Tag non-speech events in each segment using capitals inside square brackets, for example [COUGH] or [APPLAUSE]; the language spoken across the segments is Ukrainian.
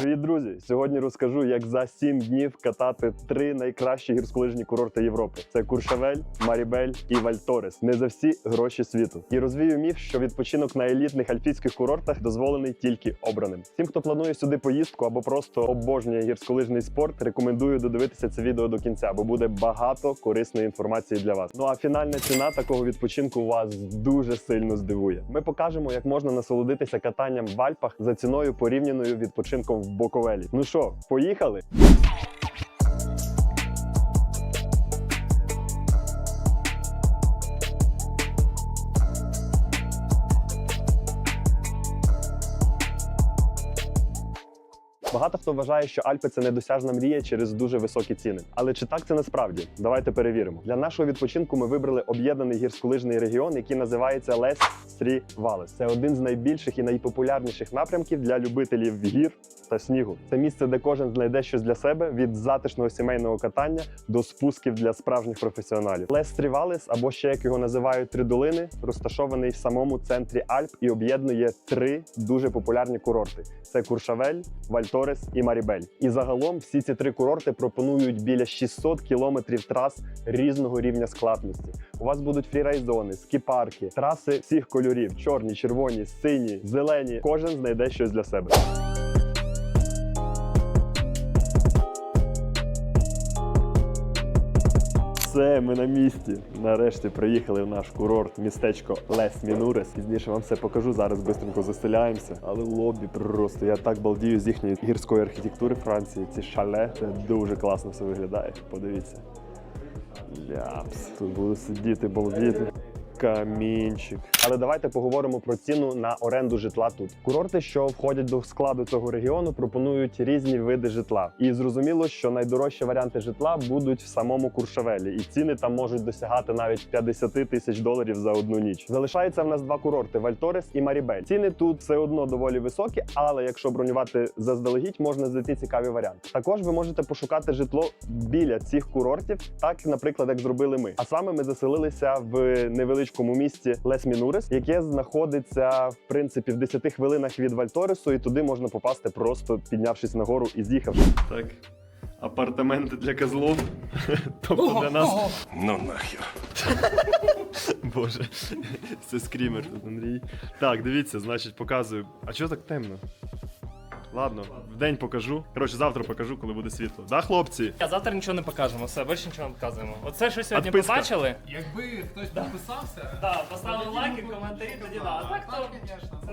Привіт, друзі! Сьогодні розкажу, як за 7 днів катати три найкращі гірськолижні курорти Європи: це Куршавель, Марібель і Вальторес. Не за всі гроші світу. І розвію міф, що відпочинок на елітних альпійських курортах дозволений тільки обраним. Тим, хто планує сюди поїздку або просто обожнює гірськолижний спорт, рекомендую додивитися це відео до кінця, бо буде багато корисної інформації для вас. Ну а фінальна ціна такого відпочинку вас дуже сильно здивує. Ми покажемо, як можна насолодитися катанням в Альпах за ціною порівняною відпочинком Боковелі. Ну що, поїхали? Багато хто вважає, що Альпи це недосяжна мрія через дуже високі ціни. Але чи так це насправді? Давайте перевіримо. Для нашого відпочинку ми вибрали об'єднаний гірськолижний регіон, який називається Лес Стрі Валес. Це один з найбільших і найпопулярніших напрямків для любителів гір та снігу. Це місце, де кожен знайде щось для себе від затишного сімейного катання до спусків для справжніх професіоналів. Лес Стрі Валес, або ще як його називають три долини, розташований в самому центрі Альп і об'єднує три дуже популярні курорти: це Куршавель, Вальторес і Марібель. І загалом всі ці три курорти пропонують біля 600 кілометрів трас різного рівня складності. У вас будуть фрірайд-зони, скіпарки, траси всіх кольорів: чорні, червоні, сині, зелені. Кожен знайде щось для себе. Все, ми на місці. Нарешті приїхали в наш курорт, містечко Лес Мінурес. Пізніше вам все покажу. Зараз бистренько заселяємося. Але лобі просто я так балдію з їхньої гірської архітектури Франції. Ці шале це дуже класно все виглядає. Подивіться. Ляпс. Тут буду сидіти, балдіти. Камінчик. Але давайте поговоримо про ціну на оренду житла тут. Курорти, що входять до складу цього регіону, пропонують різні види житла. І зрозуміло, що найдорожчі варіанти житла будуть в самому Куршавелі, і ціни там можуть досягати навіть 50 тисяч доларів за одну ніч. Залишається в нас два курорти: Вальторес і Марібель. Ціни тут все одно доволі високі, але якщо бронювати заздалегідь, можна знайти цікаві варіанти. Також ви можете пошукати житло біля цих курортів, так, наприклад, як зробили ми. А саме ми заселилися в невеличкому місті Лес Мінурес, яке знаходиться в принципі в 10 хвилинах від Вальторесу, і туди можна попасти, просто піднявшись нагору і з'їхавши. Так, апартаменти для козлов. [LAUGHS] Тобто для нас. Ну нахер. [LAUGHS] Боже, це скрімер тут, Андрій. Так, дивіться, значить, показую. А чого так темно? Ладно, вдень покажу. Коротше, завтра покажу, коли буде світло. Да, хлопці? А завтра нічого не покажемо, все, більше нічого не показуємо. Оце, що сьогодні Отписка. побачили, Якби хтось підписався, да, поставили лайки, коментарі, тоді да. А так то. звісно. [LAUGHS]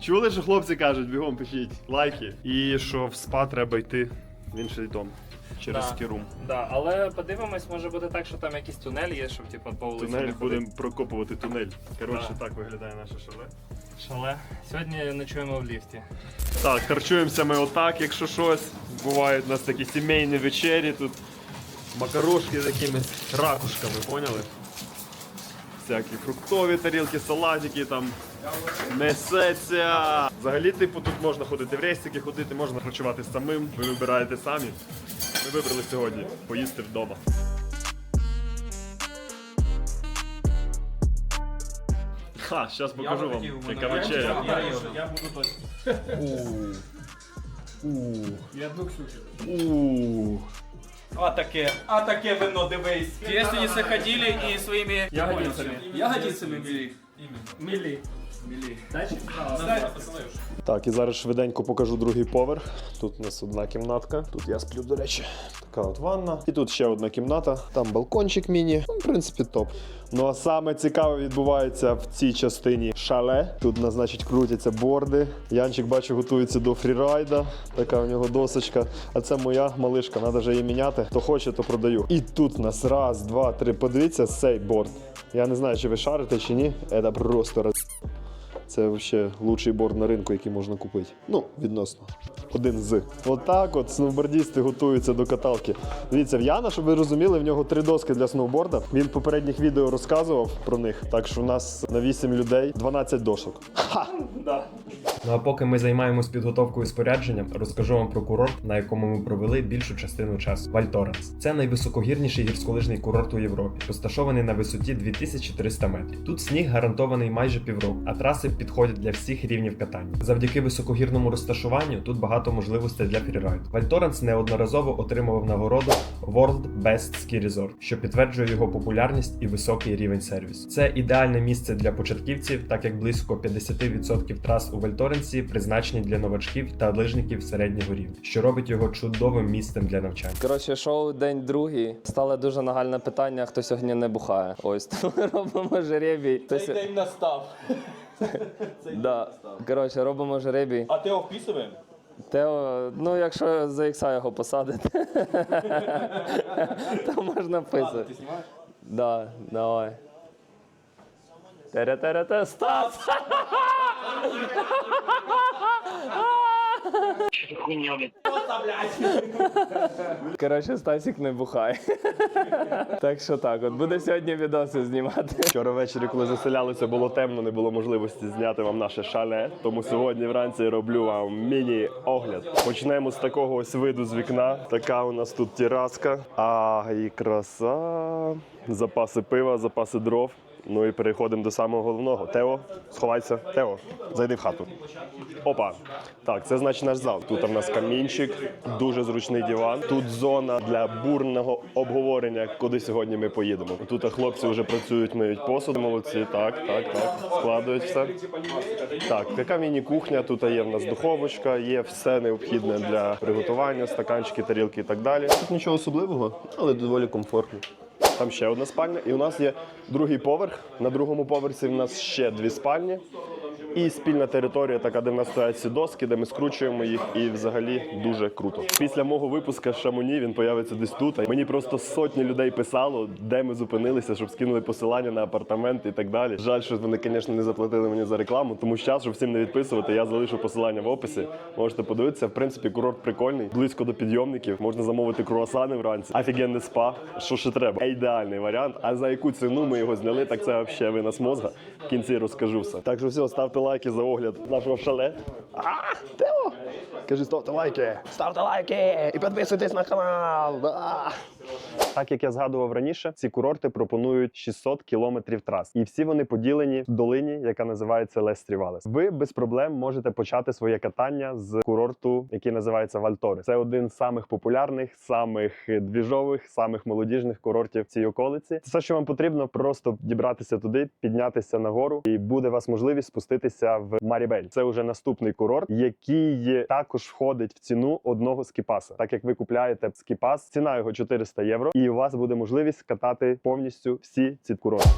Чули, що хлопці кажуть, бігом пишіть лайки. І що в спа треба йти в інший дом через Да. керум. Да, але подивимось, може бути так, що там якийсь тунель є, щоб типу по вулиці Тунель не ходити. будемо прокопувати тунель. Коротше, Да. так виглядає наше шале. Шале. Сьогодні ночуємо в ліфті. Так, харчуємося ми отак, якщо щось. Бувають у нас такі сімейні вечері тут. Макарошки з якимись ракушками, поняли? Всякі фруктові тарілки, салатики там. Несеться. Взагалі, типу, тут можна ходити в рейсики, ходити, можна харчувати самим. Ви вибираєте самі. Ми вибрали сьогодні поїсти вдома. Ха, зараз покажу вам, яка вечеря. Я буду точно. І одну Ксюшу. А таке, а таке вино, дивись. Девственницы ходили и своими Ягодицами. ягодицами били. Мілі. Так, і зараз швиденько покажу другий поверх. Тут у нас одна кімнатка. Тут я сплю, до речі. Така от ванна. І тут ще одна кімната. Там балкончик міні. Ну, в принципі, топ. Ну а саме цікаве відбувається в цій частині шале. Тут, на, значить, крутяться борди. Янчик, бачу, готується до фрірайда. Така у нього досочка. А це моя малишка, треба вже її міняти. Хто хоче, то продаю. І тут нас раз, два, три. Подивіться цей борд. Я не знаю, чи ви шарите, чи ні. Це просто роз... Це взагалі лучший борд на ринку, який можна купити. Ну, відносно. Один з. Отак от сноубордісти готуються до каталки. Дивіться, в Яна, щоб ви розуміли, в нього три доски для сноуборда. Він в попередніх відео розказував про них. Так що в нас на 8 людей 12 дошок. Ха! Ну а поки ми займаємось підготовкою спорядженням, розкажу вам про курорт, на якому ми провели більшу частину часу. Вальторенс. Це найвисокогірніший гірськолижний курорт у Європі, розташований на висоті 2300 метрів. Тут сніг гарантований майже півроку, а траси підходять для всіх рівнів катання. Завдяки високогірному розташуванню тут багато можливостей для фрірайду. Вальторенс неодноразово отримував нагороду World Best Ski Resort, що підтверджує його популярність і високий рівень сервісу. Це ідеальне місце для початківців, так як близько 50% трас у Вальторенсі призначені для новачків та лижників середнього рівня, що робить його чудовим місцем для навчання. Коротше, шоу день другий. Стало дуже нагальне питання, хто сьогодні не бухає. Ось [LAUGHS] тому робимо жеребій. Хто сьо- день настав. [LAUGHS] Да. Коротше, робимо жеребій. А ти описуємо? Тео, ну якщо за ікса його посадити, [LAUGHS] то можна писати. знімаєш? Да, давай. Тере-тере-те, Стас! Коротше, Стасік не бухає. Так що так, от буде сьогодні відоси знімати. Вчора ввечері, коли заселялися, було темно, не було можливості зняти вам наше шале. Тому сьогодні вранці роблю вам міні-огляд. Почнемо з такого ось виду з вікна. Така у нас тут тераска. А і краса. Запаси пива, запаси дров. Ну і переходимо до самого головного. Тео, сховайся. Тео, зайди в хату. Опа. Так, це значить наш зал. Тут у нас камінчик, дуже зручний диван. Тут зона для бурного обговорення, куди сьогодні ми поїдемо. Тут хлопці вже працюють, миють посуд. Молодці. Так, так, так. Складують все. Так, така міні-кухня. Тут є в нас духовочка, є все необхідне для приготування, стаканчики, тарілки і так далі. Тут нічого особливого, але доволі комфортно. Там ще одна спальня, і у нас є другий поверх. На другому поверсі в нас ще дві спальні. І спільна територія, така, де в нас стоять ці доски, де ми скручуємо їх, і взагалі дуже круто. Після мого випуска з Шамоні він появиться десь тут. Мені просто сотні людей писало, де ми зупинилися, щоб скинули посилання на апартамент і так далі. Жаль, що вони, звісно, не заплатили мені за рекламу. Тому час, щоб всім не відписувати, я залишу посилання в описі. Можете подивитися. В принципі, курорт прикольний, близько до підйомників. Можна замовити круасани вранці. Офігенне спа. Що ще треба? Ідеальний варіант. А за яку ціну ми його зняли, так це взагалі винос мозга. В кінці розкажу все. Так що все, ставте лайки за огляд нашого шале. А, Тео! Кажи, ставте лайки! Ставте лайки! І підписуйтесь на канал! Да! Так як я згадував раніше, ці курорти пропонують 600 кілометрів трас, і всі вони поділені в долині, яка називається Лестрі Валес. Ви без проблем можете почати своє катання з курорту, який називається Вальтори. Це один з самих популярних, самих двіжових, самих молодіжних курортів в цій околиці. Все, що вам потрібно, просто дібратися туди, піднятися нагору, і буде вас можливість спуститися в Марібель. Це вже наступний курорт, який також входить в ціну одного скіпаса. Так як ви купляєте скіпас, ціна його 400 євро, і у вас буде можливість катати повністю всі ці курорти.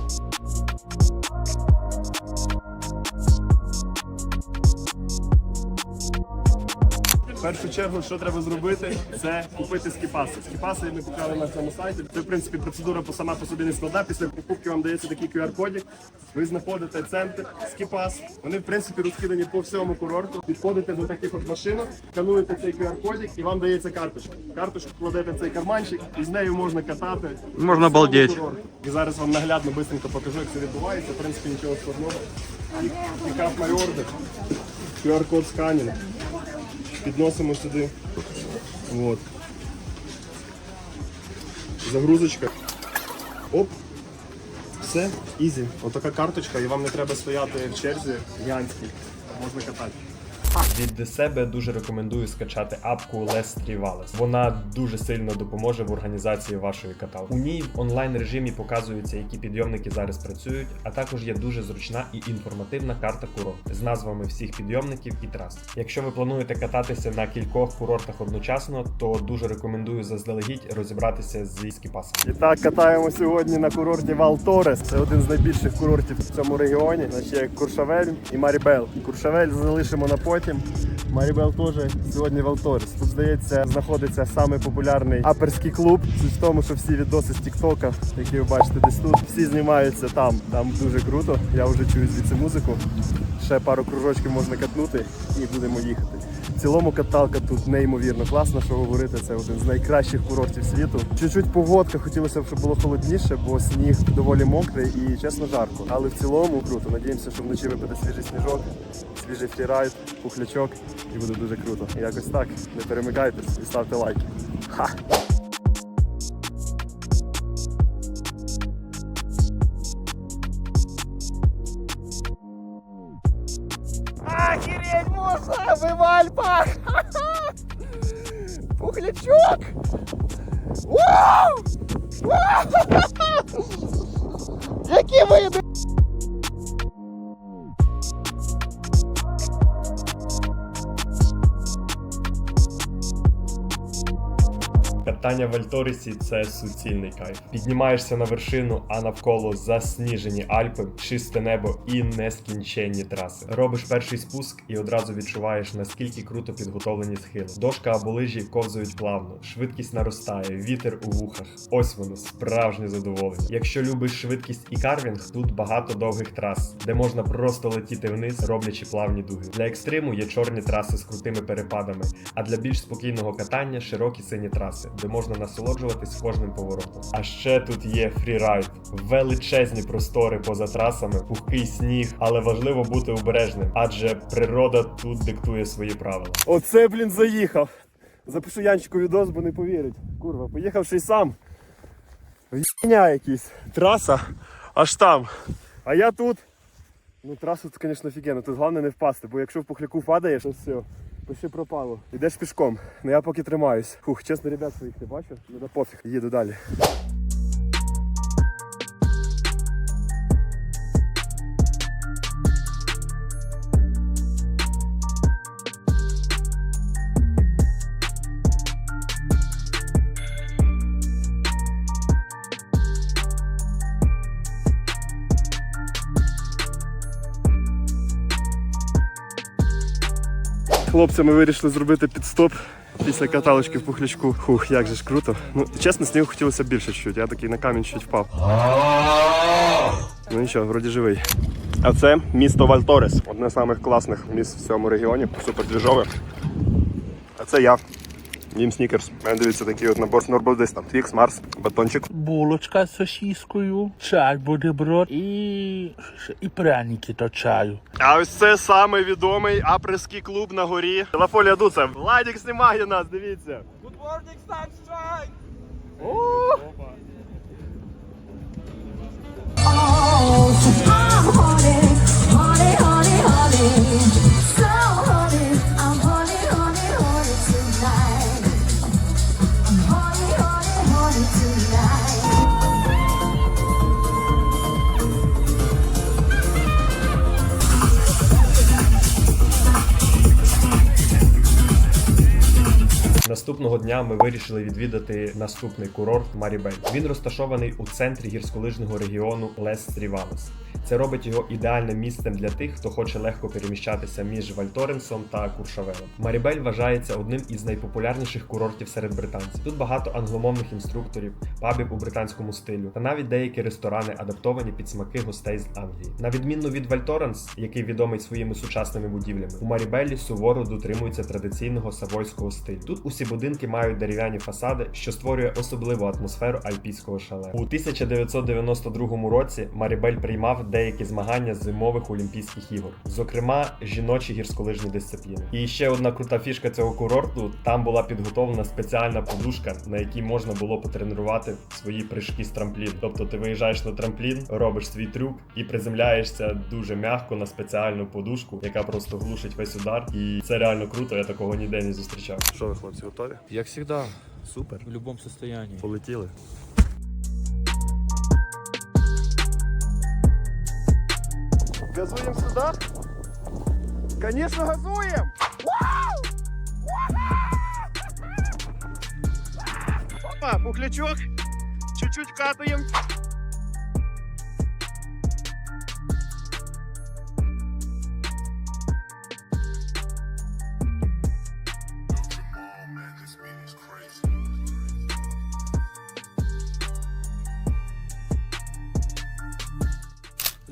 Першу чергу, що треба зробити, це купити скіпаси. Скіпаси ми купляли на цьому сайті. Це в принципі процедура по- сама по собі не складна. Після покупки вам дається такий QR-кодик. Ви знаходите центр скіпас. Вони в принципі розкидані по всьому курорту. Підходите до таких от машинок, скануєте цей QR-кодик і вам дається карточка. Карточку кладете в цей карманчик, і з нею можна катати. Можна балдеть. І зараз вам наглядно бистренько покажу, як це відбувається. В принципі, нічого складного. Пікап order. QR-код сканінг підносимо сюди. От. Загрузочка. Оп. Все, ізі. Отака карточка, і вам не треба стояти в черзі гігантській. Можна катати. Від себе дуже рекомендую скачати апку Less Trivalis. Вона дуже сильно допоможе в організації вашої каталки. У ній в онлайн режимі показується, які підйомники зараз працюють, а також є дуже зручна і інформативна карта курорту з назвами всіх підйомників і трас. Якщо ви плануєте кататися на кількох курортах одночасно, то дуже рекомендую заздалегідь розібратися зі скіпасами. І так катаємо сьогодні на курорті Валторес. Це один з найбільших курортів в цьому регіоні. Значить, Куршавель і Марібел. Куршавель залишимо на потім. Марібел теж сьогодні Валторес. Тут здається знаходиться самий популярний аперський клуб. Суть в тому, що всі відоси з Тіктока, які ви бачите десь тут, всі знімаються там. Там дуже круто. Я вже чую звідси музику. Ще пару кружочків можна катнути і будемо їхати. В цілому каталка тут неймовірно класна, що говорити. Це один з найкращих курортів світу. Чуть-чуть погодка, хотілося б, щоб було холодніше, бо сніг доволі мокрий і чесно жарко. Але в цілому круто. Надіємося, що вночі випаде свіжий сніжок, свіжий фрірайд, пухлячок і буде дуже круто. Якось так. Не перемикайтесь і ставте лайки. Ха! Вы в Альпах! [LAUGHS] Пухлячок! [LAUGHS] Які види! Катання в Альторисі це суцільний кайф. Піднімаєшся на вершину, а навколо засніжені Альпи, чисте небо і нескінченні траси. Робиш перший спуск і одразу відчуваєш наскільки круто підготовлені схили. Дошка або лижі ковзають плавно, швидкість наростає, вітер у вухах. Ось воно, справжнє задоволення. Якщо любиш швидкість і карвінг, тут багато довгих трас, де можна просто летіти вниз, роблячи плавні дуги. Для екстриму є чорні траси з крутими перепадами, а для більш спокійного катання широкі сині траси, де можна насолоджуватись кожним поворотом. А ще тут є фрірайд, величезні простори поза трасами, пухкий сніг, але важливо бути обережним, адже природа тут диктує свої правила. Оце, блін, заїхав. Запишу Янчику відос, бо не повірить. Курва, поїхавши сам. Єня якийсь. Траса аж там. А я тут. Ну, траса тут, звісно, офігенно. Тут головне не впасти, бо якщо в пухляку падаєш, то все. Пиши пропало. Йдеш пішком. Ну я поки тримаюсь. Фух, чесно, ребят своїх не бачу. Ну да пофіг. Їду далі. Хлопцями вирішили зробити підстоп після каталочки в пухлячку. Хух, як же ж круто. Ну, чесно, снігу хотілося більше чуть. Я такий на камінь чуть впав. Ну нічого, вроді живий. А це місто Вальторес, одне з самих класних міст в цьому регіоні, супер двіжове. А це я. Їм снікерс. У мене дивіться такий от набор снорболдиста. Твікс, Марс, батончик. булочка з сосіскою, чай бутерброд і, і пряники до чаю. А ось це самий відомий апреський клуб на горі. Лафолія Дуце. Владік знімає нас, дивіться. I'm Наступного дня ми вирішили відвідати наступний курорт Марібель. Він розташований у центрі гірськолижного регіону Лес Тріванос. Це робить його ідеальним місцем для тих, хто хоче легко переміщатися між Вальторенсом та Куршавелем. Марібель вважається одним із найпопулярніших курортів серед британців. Тут багато англомовних інструкторів, пабів у британському стилю, та навіть деякі ресторани адаптовані під смаки гостей з Англії. На відміну від Вальторенс, який відомий своїми сучасними будівлями, у Марібеллі суворо дотримуються традиційного савойського стилю. Тут усі будинки мають дерев'яні фасади, що створює особливу атмосферу альпійського шале. У 1992 році Марібель приймав деякі змагання з зимових Олімпійських ігор, зокрема жіночі гірськолижні дисципліни. І ще одна крута фішка цього курорту: там була підготовлена спеціальна подушка, на якій можна було потренувати свої прыжки з трамплін. Тобто ти виїжджаєш на трамплін, робиш свій трюк і приземляєшся дуже м'яко на спеціальну подушку, яка просто глушить весь удар. І це реально круто. Я такого ніде не зустрічав. Що ви, хлопці, готові? Як всегда, супер. В любом состоянии. Полетіли. Газуємо сюди? Звісно, газуємо! Опа, пухлячок. Чуть-чуть катаємо.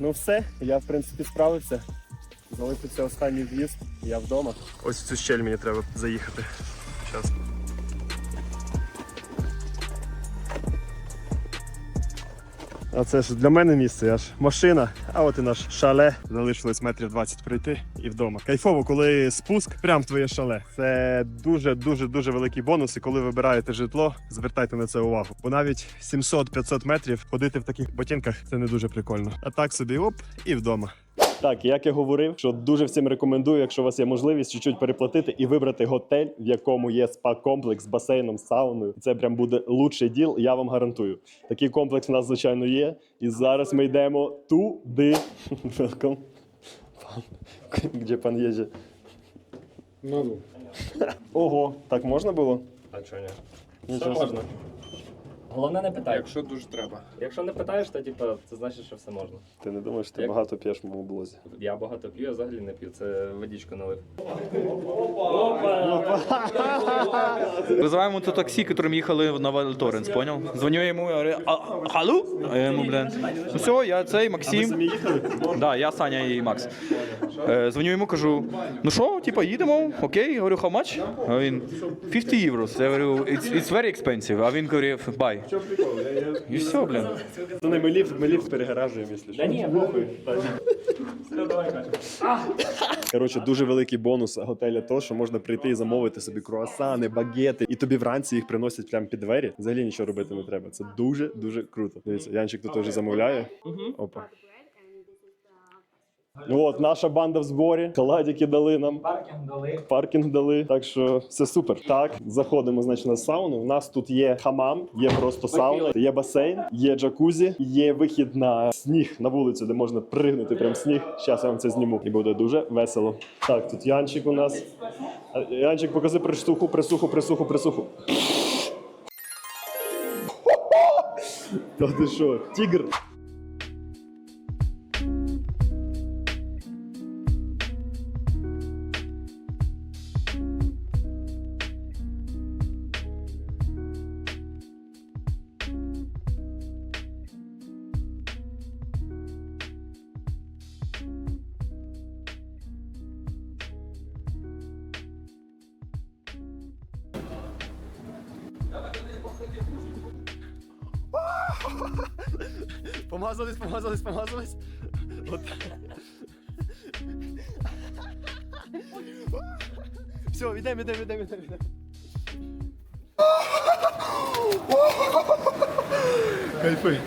Ну все, я в принципі справився. Залипиться останній в'їзд, я вдома. Ось в цю щель мені треба заїхати. А це ж для мене місце, аж машина, а от і наш шале. Залишилось метрів 20 пройти і вдома. Кайфово, коли спуск прям в твоє шале. Це дуже дуже дуже великий бонус. І коли вибираєте житло, звертайте на це увагу. Бо навіть 700-500 метрів ходити в таких ботинках це не дуже прикольно. А так собі оп і вдома. Так, як я говорив, що дуже всім рекомендую, якщо у вас є можливість чуть-чуть переплатити і вибрати готель, в якому є спа-комплекс з басейном, з сауною. Це прям буде лучший діл, я вам гарантую. Такий комплекс у нас, звичайно, є. І зараз ми йдемо туди. Welcome. Пан. Де пан їде? Ну. Ого, так можна було? А чого ні? Нічого Все можна. Головне не питай. Якщо дуже треба. Якщо не питаєш, то типу, це значить, що все можна. Ти не думаєш, ти Як? багато п'єш в моєму блозі. Я багато п'ю, я взагалі не п'ю. Це водичку налив. Вызываем ему то такси, которым ехали на Вальторенс, понял? Звоню ему, я говорю, а, алло? А я ему, блин, ну все, я цей, А ви Максим. самі їхали? Да, я, Саня і Макс. Е, дзвоню йому, кажу, ну що, типа, їдемо, окей, я говорю, how much? А він 50 євро. Я говорю, it's, it's very expensive. А він говорив, buy. І все, блін. Це не ми ліфт, ми ліфт перегоражуємо, якщо що. ні, Коротше, дуже великий бонус готеля то, що можна прийти і замовити собі круасани, багети, і тобі вранці їх приносять прямо під двері. Взагалі нічого робити не треба. Це дуже дуже круто. Дивіться, Янчик тут теж замовляє. Опа. От, наша банда в зборі. Халадики дали нам. Паркінг дали. Паркінг дали. Так що все супер. Так, заходимо, значить, на сауну. У нас тут є хамам, є просто сауна, є басейн, є джакузі, є вихід на сніг на вулицю, де можна пригнути прям сніг. Зараз я вам це зніму. І буде дуже весело. Так, тут Янчик у нас. Янчик, покази присуху, присуху, присуху, присуху. Та ти що, тігр? Кайфи.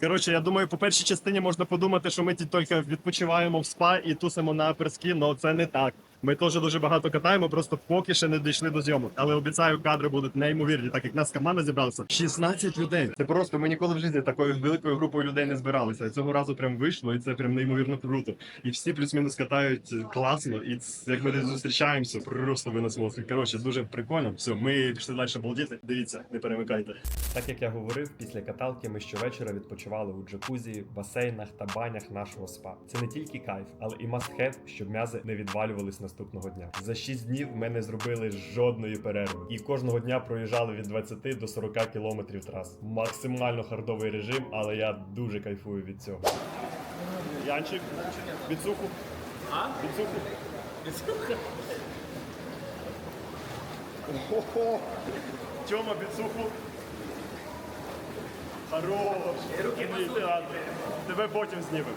Коротше, я думаю, по першій частині можна подумати, що ми тільки відпочиваємо в спа і тусимо на перські, але це не так. Ми теж дуже багато катаємо, просто поки ще не дійшли до зйомок. Але обіцяю, кадри будуть неймовірні, так як нас команда зібралася. 16 людей. Це просто ми ніколи в житті такою великою групою людей не збиралися. Цього разу прям вийшло, і це прям неймовірно круто. І всі плюс-мінус катають класно. І як ми десь зустрічаємося, просто винос мозки. Коротше, дуже прикольно. Все, ми пішли далі балдіти. Дивіться, не перемикайте. Так як я говорив, після каталки ми щовечора відпочивали у джакузі, басейнах та банях нашого спа. Це не тільки кайф, але і must have, щоб м'язи не відвалювались наступного дня. За 6 днів ми не зробили жодної перерви, і кожного дня проїжджали від 20 до 40 кілометрів трас. Максимально хардовий режим, але я дуже кайфую від цього. Янчик, біцуху. А? Біцуху. Біцуха. Ого. Тьома, біцуху. Хорош. Руки Тебе потім знімемо.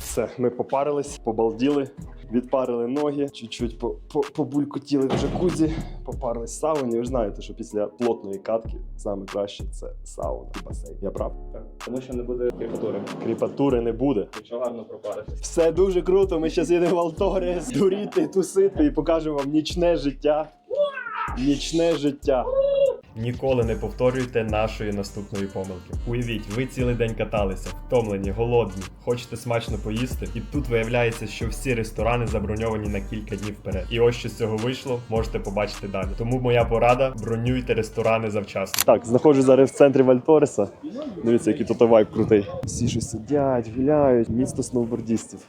Все, ми попарились, побалділи, відпарили ноги, чуть-чуть по- по- побулькотіли в джакузі, попарились в сауні. Ви ж знаєте, що після плотної катки саме краще це сауна басейн. Я прав? Тому що не буде кріпатури. Кріпатури не буде. Якщо гарно пропаритись. Все дуже круто. Ми зараз їдемо в Алторіс, дуріти, тусити і покажемо вам нічне життя. Нічне життя. Ніколи не повторюйте нашої наступної помилки. Уявіть, ви цілий день каталися, втомлені, голодні, хочете смачно поїсти, і тут виявляється, що всі ресторани заброньовані на кілька днів вперед. І ось що з цього вийшло, можете побачити далі. Тому моя порада: бронюйте ресторани завчасно. Так, знаходжусь зараз в центрі Вальториса. Дивіться, який тут вайб крутий. Всі щось сидять, гуляють, місто сноубордістів.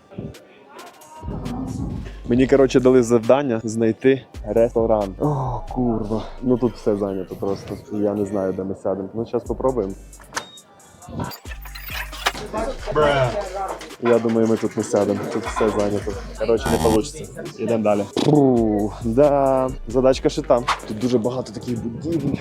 Мені, коротше, дали завдання знайти ресторан. О, курва. Ну тут все зайнято просто. Я не знаю, де ми сядемо. Ну, зараз спробуємо. Я думаю, ми тут не сядемо. Тут все зайнято. Коротше, не вийде. Йдемо далі. Фу, да, задачка ще там. Тут дуже багато таких будівель.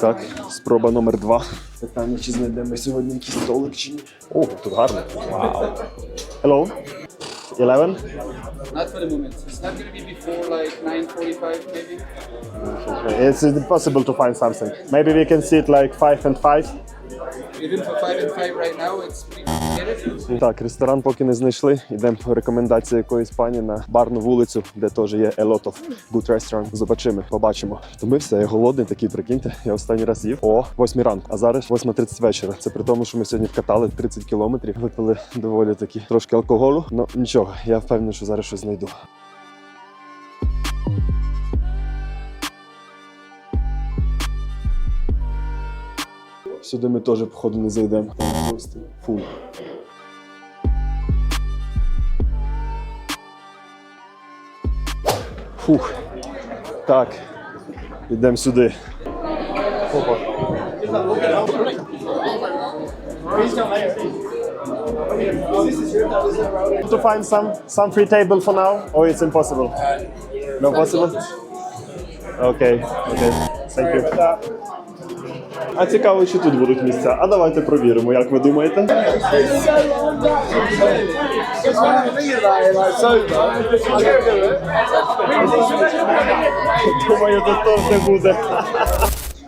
Так, спроба номер два. Питання, чи знайдемо сьогодні якийсь столик чи ні. О, тут гарно. Вау. Hello. 11? Not for the moment. It's not going to be before like 9:45 maybe. It's impossible to find something. Maybe we can sit like 5 and 5. Even for five and five right now, it's pretty complicated. Так, ресторан поки не знайшли. Йдемо рекомендації якоїсь пані на барну вулицю, де теж є a lot of good restaurant. Зубачими побачимо. Втомився, я голодний такий, прикиньте. Я останній раз їв о 8 ранку, а зараз 8.30 вечора. Це при тому, що ми сьогодні вкатали 30 кілометрів, випили доволі таки трошки алкоголю. Ну нічого, я впевнений, що зараз щось знайду. Сюди ми теж, походу, не зайдемо. Фу. Фух. Так. Йдемо сюди. Опа. To find some some free table for now, or it's impossible? No possible? Okay, okay. Thank you. А цікаво, чи тут будуть місця. А давайте провіримо, як ви думаєте? Думаю, тут теж не буде.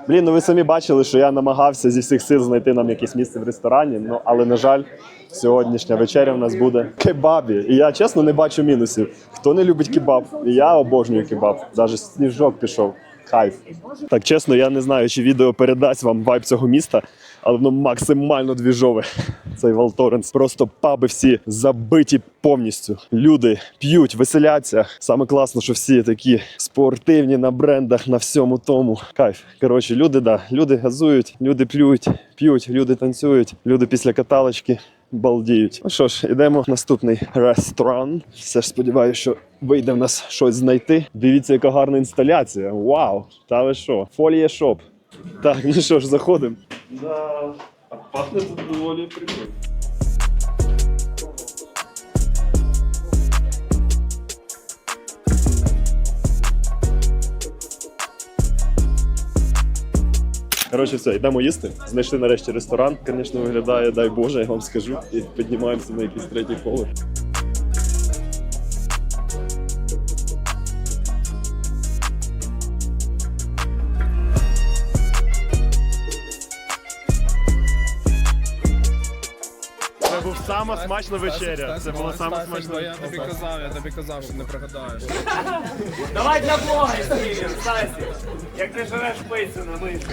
Блін, ну ви самі бачили, що я намагався зі всіх сил знайти нам якесь місце в ресторані. Ну але на жаль, сьогоднішня вечеря в нас буде кебабі. І я чесно не бачу мінусів. Хто не любить кебаб? Я обожнюю кебаб. Навіть сніжок пішов. Кайф. Так чесно, я не знаю, чи відео передасть вам вайб цього міста, але воно максимально двіжове. [LAUGHS] Цей Валторенс. Просто паби всі забиті повністю. Люди п'ють, веселяться. Саме класно, що всі такі спортивні на брендах, на всьому тому. Кайф. Коротше, люди, да, люди газують, люди плюють, п'ють, люди танцюють, люди після каталочки. Балдіють. Ну що ж, ідемо в наступний ресторан. Все ж сподіваюся, що вийде в нас щось знайти. Дивіться, яка гарна інсталяція. Вау! Та ви що? Фолія шоп. Так, ну що ж, заходимо. Да, а пахне тут доволі прикольно. Коротше, все, йдемо їсти. Знайшли нарешті ресторан. Звісно, виглядає, дай Боже, я вам скажу. І піднімаємося на якийсь третій поверх. Це був сама смачна вечеря. Це була сама смачна. Я тобі казав, я тобі казав, що не пригадаєш. Давай для блога знімемо, Стасі. Як ти живеш пиццю на мисі.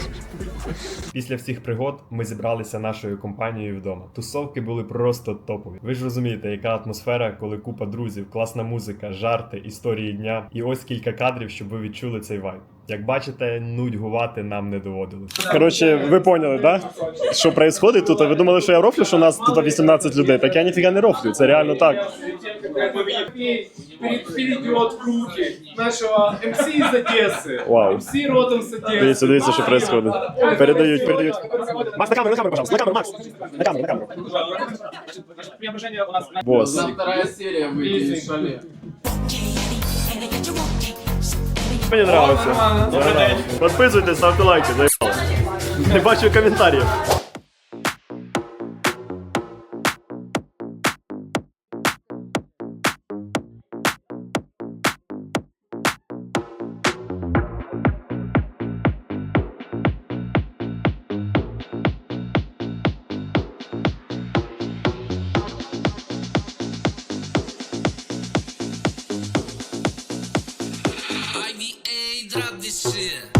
[LAUGHS] Після всіх пригод ми зібралися нашою компанією вдома. Тусовки були просто топові. Ви ж розумієте, яка атмосфера, коли купа друзів, класна музика, жарти, історії дня. І ось кілька кадрів, щоб ви відчули цей вайб. Як бачите, нудьгувати нам не доводилось. Коротше, ви поняли, да? Що відбувається тут? Ви думали, що я рофлю, що у нас тут 18 людей. Так я ніфіга не рофлю. Це реально так. Нашого МС Одеси. Вау. МС родом з Одеси. Дивіться, дивіться, що відбувається. Передають, передають. Макс, на камеру, на камеру, пожалуйста. На камеру, Макс. На камеру, на камеру. Нас Вторая серия выйдет, шале. Мені подобається. Підписуйтесь, ставте лайки, заїбали. Не бачу коментарів. can't drop.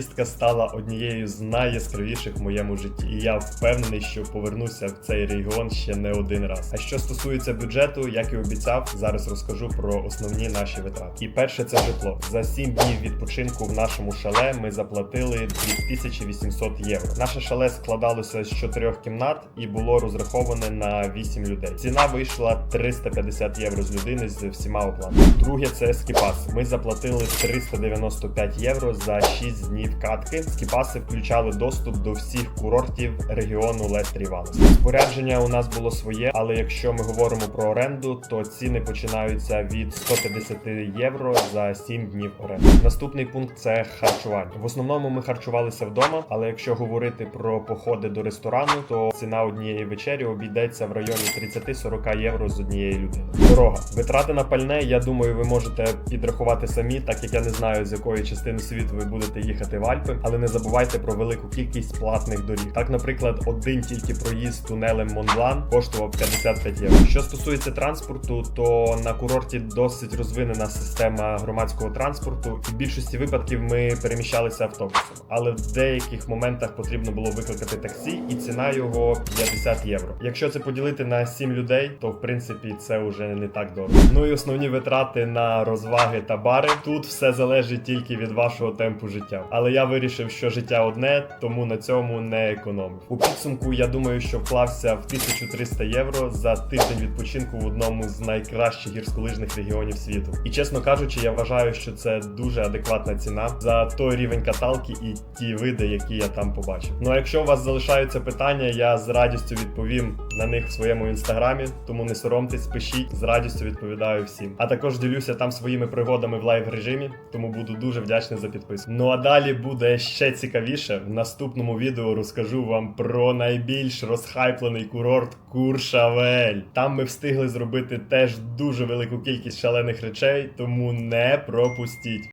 Поїздка стала однією з найяскравіших в моєму житті, і я впевнений, що повернуся в цей регіон ще не один раз. А що стосується бюджету, як і обіцяв, зараз розкажу про основні наші витрати. І перше це житло. За 7 днів відпочинку в нашому шале ми заплатили 2800 євро. Наше шале складалося з чотирьох кімнат і було розраховане на 8 людей. Ціна вийшла 350 євро з людини з всіма оплатами. Друге це скіпас. Ми заплатили 395 євро за 6 днів катки. Скіпаси включали доступ до всіх курортів регіону Лестрі Валес. Спорядження у нас було своє, але якщо ми говоримо про оренду, то ціни починаються від 150 євро за 7 днів оренди. Наступний пункт це харчування. В основному ми харчувалися вдома, але якщо говорити про походи до ресторану, то ціна однієї вечері обійдеться в районі 30-40 євро з однієї людини. Дорога. Витрати на пальне, я думаю, ви можете підрахувати самі, так як я не знаю, з якої частини світу ви будете їхати в Альпи, але не забувайте про велику кількість платних доріг. Так, наприклад, один тільки проїзд тунелем Монблан коштував 55 євро. Що стосується транспорту, то на курорті досить розвинена система громадського транспорту, і в більшості випадків ми переміщалися автобусом. Але в деяких моментах потрібно було викликати таксі, і ціна його 50 євро. Якщо це поділити на 7 людей, то в принципі це вже не так дорого. Ну і основні витрати на розваги та бари. Тут все залежить тільки від вашого темпу життя. Я вирішив, що життя одне, тому на цьому не економив. У підсумку я думаю, що вклався в 1300 євро за тиждень відпочинку в одному з найкращих гірськолижних регіонів світу. І чесно кажучи, я вважаю, що це дуже адекватна ціна за той рівень каталки і ті види, які я там побачив. Ну а якщо у вас залишаються питання, я з радістю відповім на них в своєму інстаграмі. Тому не соромтесь, пишіть з радістю відповідаю всім. А також ділюся там своїми пригодами в лайв режимі, тому буду дуже вдячний за підписку. Ну а далі буде ще цікавіше. В наступному відео розкажу вам про найбільш розхайплений курорт Куршавель. Там ми встигли зробити теж дуже велику кількість шалених речей, тому не пропустіть.